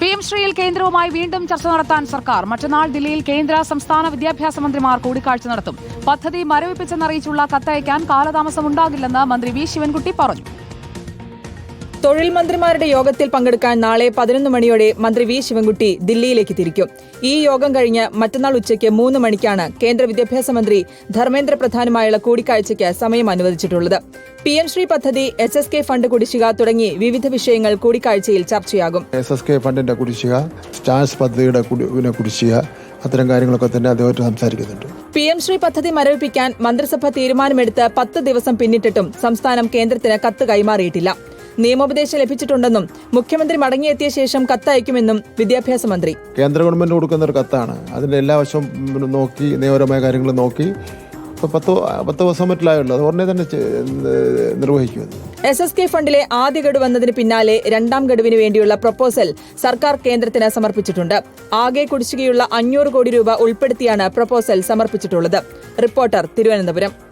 P M ശ്രീയിൽ കേന്ദ്രവുമായി വീണ്ടും ചർച്ച നടത്താൻ സർക്കാർ. മറ്റന്നാൾ ദില്ലിയിൽ കേന്ദ്ര സംസ്ഥാന വിദ്യാഭ്യാസ മന്ത്രിമാർ കൂടിക്കാഴ്ച നടത്തും. പദ്ധതി മരവിപ്പിച്ചെന്നറിയിച്ചുള്ള കത്തയക്കാൻ കാലതാമസം ഉണ്ടാകില്ലെന്ന് മന്ത്രി വി ശിവൻകുട്ടി പറഞ്ഞു. തൊഴിൽ മന്ത്രിമാരുടെ യോഗത്തിൽ പങ്കെടുക്കാൻ നാളെ പതിനൊന്ന് മണിയോടെ മന്ത്രി വി ശിവൻകുട്ടി ദില്ലിയിലേക്ക് തിരിക്കും. ഈ യോഗം കഴിഞ്ഞ് മറ്റന്നാൾ ഉച്ചയ്ക്ക് മൂന്ന് മണിക്കാണ് കേന്ദ്ര വിദ്യാഭ്യാസ മന്ത്രി ധർമ്മേന്ദ്ര പ്രധാനുമായുള്ള കൂടിക്കാഴ്ചയ്ക്ക് സമയം അനുവദിച്ചിട്ടുള്ളത്. പി എം ശ്രീ പദ്ധതി എസ് എസ് കെ ഫണ്ട് കുടിശ്ശിക തുടങ്ങി വിവിധ വിഷയങ്ങൾ കൂടിക്കാഴ്ചയിൽ ചർച്ചയാകും. എസ് എസ് കെ ഫണ്ടിന്റെ കുടിശ്ശിക സ്റ്റാൻസ് പദ്ധതിയുടെ കുടിശ്ശിക അത്തരം കാര്യങ്ങളൊക്കെ തന്നെ അദ്ദേഹം സംസാരിക്കുന്നുണ്ട്. പി എം ശ്രീ പദ്ധതി മരവിപ്പിക്കാൻ മന്ത്രിസഭ തീരുമാനമെടുത്ത് പത്ത് ദിവസം പിന്നിട്ടിട്ടും സംസ്ഥാനം കേന്ദ്രത്തിന് കത്ത് കൈമാറിയിട്ടില്ല. നിയമോപദേശം ലഭിച്ചിട്ടുണ്ടെന്നും മുഖ്യമന്ത്രി മടങ്ങിയെത്തിയ ശേഷം കത്തയക്കുമെന്നും വിദ്യാഭ്യാസ മന്ത്രി കേന്ദ്ര ഗവൺമെന്റ് കൊടുക്കുന്ന ഒരു കത്താണ്. അതിന്റെ എല്ലാ വശവും നോക്കി നിയമപരമായ കാര്യങ്ങൾ നോക്കി. ഇപ്പോൾ പത്ത് പത്ത് ദിവസം മറ്റിലായുള്ളൂ അത് ഉടനെ തന്നെ നിർവഹിക്കും എസ് എസ് കെ ഫണ്ടിലെ ആദ്യ ഗഡു വന്നതിന് പിന്നാലെ രണ്ടാം ഗഡുവിന് വേണ്ടിയുള്ള പ്രപ്പോസൽ സർക്കാർ കേന്ദ്രത്തിന് സമർപ്പിച്ചിട്ടുണ്ട്. ആകെ കുടിശ്ശികയുള്ള അഞ്ഞൂറ് കോടി രൂപ ഉൾപ്പെടുത്തിയാണ് പ്രപ്പോസൽ സമർപ്പിച്ചിട്ടുള്ളത്. റിപ്പോർട്ടർ തിരുവനന്തപുരം.